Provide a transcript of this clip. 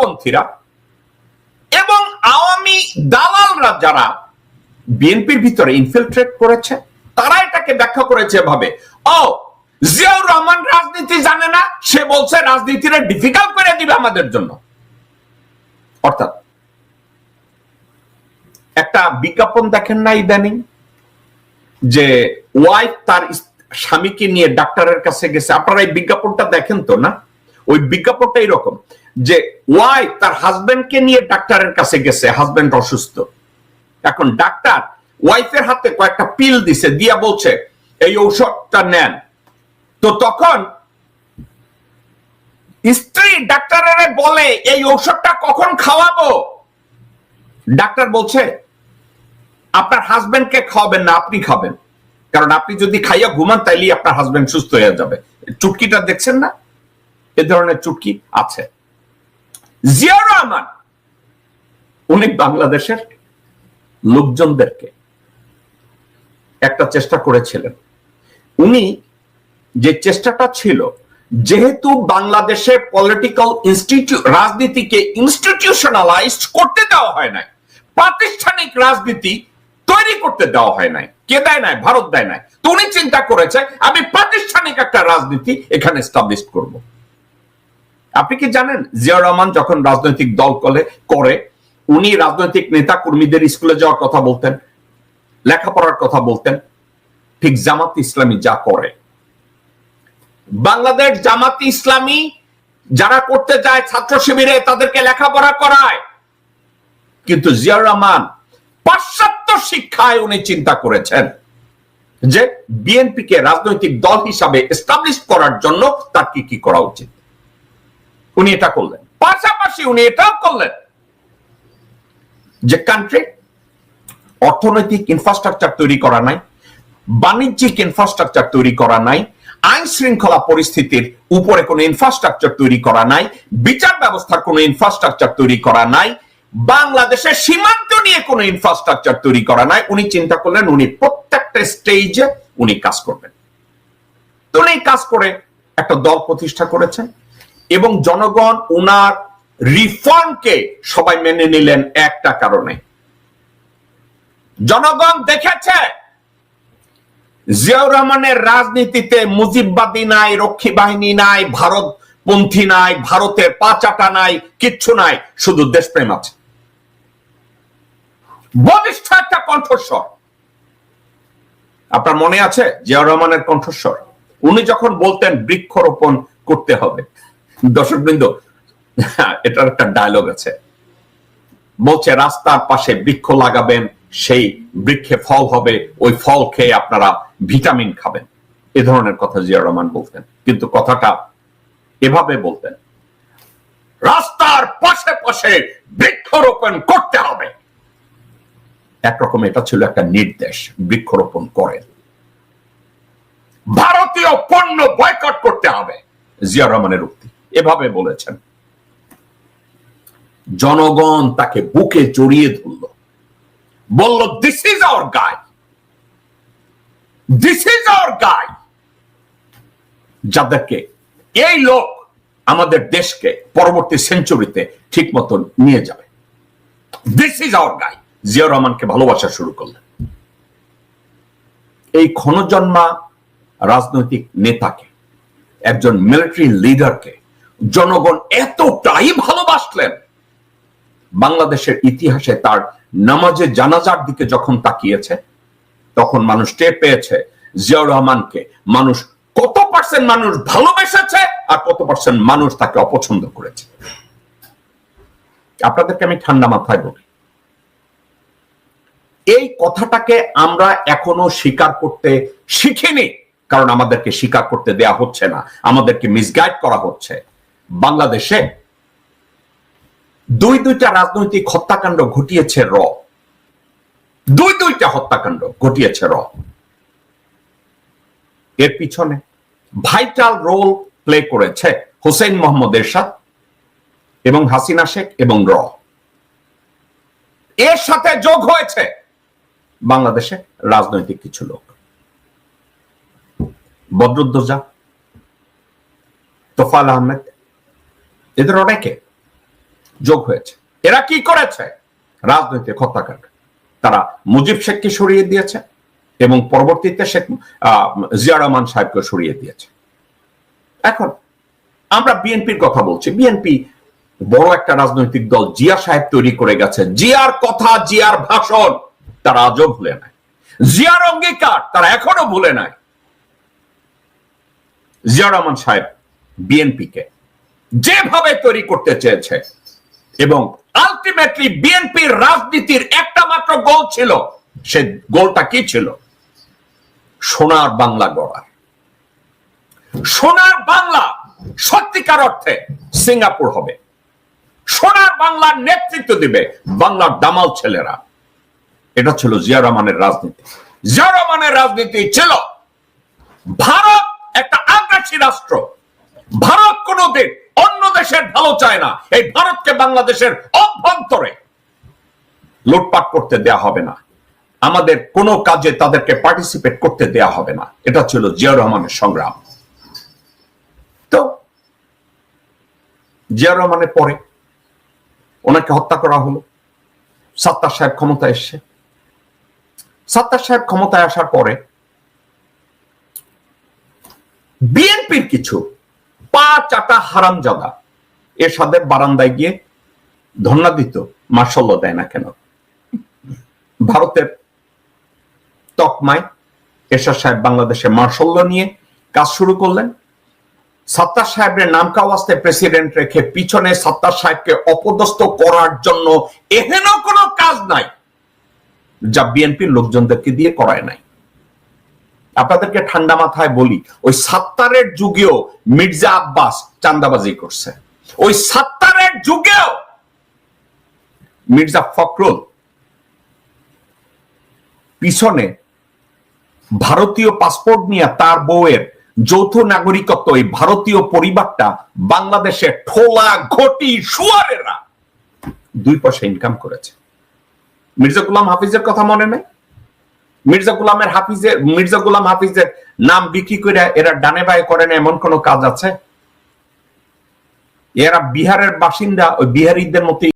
বামপন্থীরা এবং আওয়ামী দালালরা যারা বিএনপির ভিতরে ইনফিলট্রেট করেছে, তারা এটাকে ব্যাখ্যা করেছে এভাবে। ও, জিয়াউর রহমান রাজনীতি জানে না, সে বলছে রাজনীতিটা ডিফিকাল্ট করে দিবে আমাদের জন্য। অর্থাৎ, একটা বিজ্ঞাপন দেখেন না ইদানিং, যে ওয়াইফ তার স্বামীকে নিয়ে ডাক্তারের কাছে গেছে। আপনারা এই বিজ্ঞাপনটা দেখেন তো না? ওই বিজ্ঞাপনটা এরকম। যে ওয়াইফ তার হাজবেন্ডকে নিয়ে ডাক্তারের কাছে গেছে হাজবেন্ড অসুস্থ। এখন ডাক্তার ওয়াইফের হাতে কয়েকটা পিল দিছে, দিয়া বলছে, এই ঔষধটা নেন। তো তখন স্ত্রী ডাক্তারের বলে, এই ঔষধটা কখন খাওয়াবো? ডাক্তার বলছে, আপনার হাজবেন্ডকে খাওয়াবেন না, আপনি খাবেন। কারণ আপনি যদি খাইয়া ঘুমান তাইলে আপনার হাজবেন্ড সুস্থ হয়ে যাবে। চুটকিটা দেখছেন না? এ ধরনের চুটকি আছে। জিয়াউর রহমান উনি বাংলাদেশের লোকজনদেরকে একটা চেষ্টা করেছিলেন। উনি যে চেষ্টাটা ছিল, যেহেতু বাংলাদেশে পলিটিক্যাল ইনস্টিটিউট রাজনীতিকে ইনস্টিটিউশনালাইজড করতে দেওয়া হয় নাই, প্রাতিষ্ঠানিক রাজনীতি তৈরি করতে দেওয়া হয় নাই, কে দেয় নাই? ভারত দেয় নাই। তো উনি চিন্তা করেছে, আমি প্রাতিষ্ঠানিক একটা রাজনীতি এখানে এস্টাবলিশ করব। আপনি কি জানেন? জিয়া রহমান যখন রাজনৈতিক দল করে করে, উনি রাজনৈতিক নেতা কর্মীদের স্কুলে যাওয়ার কথা বলতেন, লেখাপড়ার কথা বলতেন, ঠিক জামাত ইসলামী যা করে। বাংলাদেশ জামাতি ইসলামী যারা করতে যায়, ছাত্র শিবিরে তাদেরকে লেখাপড়া করায়। কিন্তু জিয়াউর রহমান পাশ্চাত্য শিক্ষায় উনি চিন্তা করেছেন যে বিএনপিকে রাজনৈতিক দল হিসাবে এস্টাবলিশ করার জন্য তার কি কি করা উচিত। উনি এটা করলেন। পাশাপাশি উনি এটাও করলেন যে কান্ট্রি অর্থনৈতিক ইনফ্রাস্ট্রাকচার তৈরি করা নাই, বাণিজ্যিক ইনফ্রাস্ট্রাকচার তৈরি করা নাই, আইন শৃঙ্খলা পরিস্থিতির উপরে কোনো ইনফ্রাস্ট্রাকচার তৈরি করা নাই, বিচার ব্যবস্থার কোনো ইনফ্রাস্ট্রাকচার তৈরি করা নাই, বাংলাদেশের সীমান্ত নিয়ে কোনো ইনফ্রাস্ট্রাকচার তৈরি করা নাই। উনি চিন্তা করলেন, উনি প্রত্যেকটা স্টেজে উনি কাজ করবেন। তো উনি কাজ করে একটা দল প্রতিষ্ঠা করেছেন। এবং জনগণ উনার রিফর্মকে সবাই মেনে নিলেন একটা কারণে। জনগণ দেখেছে জিয়াউর রহমানের রাজনীতিতে মুজিববাদী নাই, রক্ষী বাহিনী নাই ভারত পন্থী নাই, ভারতের পাচাটা নাই, কিচ্ছু নাই, শুধু দেশপ্রেম আছে। বলিষ্ঠ একটা কণ্ঠস্বর। আপনার মনে আছে জিয়াউর রহমানের কণ্ঠস্বর? উনি যখন বলতেন বৃক্ষরোপণ করতে হবে। দর্শক বৃন্দ এটার একটা ডায়লগ আছে। বলছে, রাস্তার পাশে বৃক্ষ লাগাবেন, সেই বৃক্ষে ফল হবে, ওই ফল খেয়ে আপনারা ভিটামিন খাবেন। এ ধরনের কথা জিয়া রহমান বলতেন। কিন্তু কথাটা এভাবে বলতেন, রাস্তার পাশে পাশে বৃক্ষরোপণ করতে হবে। একরকম এটা ছিল একটা নির্দেশ বৃক্ষরোপণ করেন। ভারতীয় পণ্য বয়কট করতে হবে। জিয়া রহমানের উক্তি। এভাবে বলেছেন। জনগণ তাকে বুকে জড়িয়ে ধরল। বলল this is our guy this is our guy যাদেরকে এই লোক আমাদের দেশকে পরবর্তী সেঞ্চুরিতে ঠিক মতো নিয়ে যাবে। This is our guy Zia রহমানকে ভালোবাসা শুরু করলেন। এই ক্ষণজন্মা রাজনৈতিক নেতাকে, একজন মিলিটারি লিডারকে জনগণ এতটাই ভালোবাসলেন। বাংলাদেশের ইতিহাসে তার নামাজে জানাজার দিকে যখন তাকিয়েছে, তখন মানুষ টের পেয়েছে, জিয়াউর রহমানকে মানুষ কত পার্সেন্ট মানুষ ভালোবেসেছে আর কত পার্সেন্ট মানুষ তাকে অপছন্দ করেছে। আপনাদেরকে আমি ঠান্ডা মাথায় বলি, এই কথাটাকে আমরা এখনও স্বীকার করতে শিখিনি, কারণ আমাদেরকে স্বীকার করতে দেয়া হচ্ছে না, আমাদেরকে মিসগাইড করা হচ্ছে। বাংলাদেশে দুই দুইটা রাজনৈতিক হত্যাকাণ্ড ঘটিয়েছে র। দুই দুইটা হত্যাকাণ্ড ঘটিয়েছে র। এর পিছনে ভাইটাল রোল প্লে করেছে হোসেন মোহাম্মদ এরশাদ এবং হাসিনা শেখ এবং র। এর সাথে যোগ হয়েছে বাংলাদেশে রাজনৈতিক কিছু লোক। বদরুদ্দোজা তোফাল আহমেদ এদের অনেকে যোগ হয়েছে। এরা কি করেছে? রাজনৈতিক হত্যাকাণ্ড। তারা মুজিব শেখকে সরিয়ে দিয়েছে এবং পরবর্তীতে শেখ জিয়া রহমান সাহেবকে সরিয়ে দিয়েছে। এখন আমরা বিএনপির কথা বলছি। বিএনপি বড় একটা রাজনৈতিক দল জিয়া সাহেব তৈরি করে গেছে। জিয়ার কথা, জিয়ার ভাষণ তারা আজও ভুলে নাই। জিয়ার অঙ্গীকার তারা এখনও ভুলে নাই। জিয়া রহমান সাহেব বিএনপিকে যেভাবে তৈরি করতে চেয়েছে। এবং আলটিমেটলি বিএনপির রাজনীতির একটা মাত্র গোল ছিল, সে গোলটা কি ছিল? সোনার বাংলা গড়ার। সোনার বাংলা সত্যিকার অর্থে সিঙ্গাপুর হবে। সোনার বাংলার নেতৃত্ব দিবে বাংলার দামাল ছেলেরা। এটা ছিল জিয়া রহমানের রাজনীতি। জিয়া রহমানের রাজনীতি ছিল, ভারত একটা আগ্রাসী রাষ্ট্র। ভারত কোনোদিন অন্য দেশের ভালো চায় না। এই ভারতকে বাংলাদেশের অভ্যন্তরে লুটপাট করতে দেয়া হবে না। আমাদের কোনো কাজে তাদেরকে পার্টিসিপেট করতে দেয়া হবে না। এটা ছিল জিয়া রহমানের সংগ্রাম। তো জিয়া রহমানের পরে ওনাকে হত্যা করা হলো। সাত্তার সাহেব ক্ষমতায় এসছে। সাত্তার সাহেব ক্ষমতায় আসার পরে বিএনপির কিছু পা চাটা হারামজাদা এরশাদের বারান্দায় গিয়ে ধন্যা দিত মার্শাল্লাহ দেয় না কেন? ভারতের তকমায় এরশাদ সাহেব বাংলাদেশে মার্শাল্য নিয়ে কাজ শুরু করলেন। সাত্তার সাহেবের নাম কাওয়াস্তে প্রেসিডেন্ট রেখে পিছনে সাত্তার সাহেবকে অপদস্থ করার জন্য এহেন কোনো কাজ নাই, যা বিএনপির লোকজনদেরকে দিয়ে করায় নাই। আপনাদেরকে ঠান্ডা মাথায় বলি, ওই সাত্তারের যুগেও মির্জা আব্বাস চান্দাবাজি করছে। ওই সাত্তারের যুগেও মির্জা ফখরুল পিছনে ভারতীয় পাসপোর্ট নিয়ে তার বউয়ের যৌথ নাগরিকত্ব এই ভারতীয় পরিবারটা বাংলাদেশে ঠোলা ঘটি সুয়ারেরা দুই পয়সা ইনকাম করেছে। মির্জা গুলাম হাফিজের কথা মনে নেই? মির্জা গুলামের হাফিজের, মির্জা গুলাম হাফিজের নাম বিক্রি করে এরা ডানে বায়ে করে না, এমন কোন কাজ আছে? এরা বিহারের বাসিন্দা, ওই বিহারিদের মতো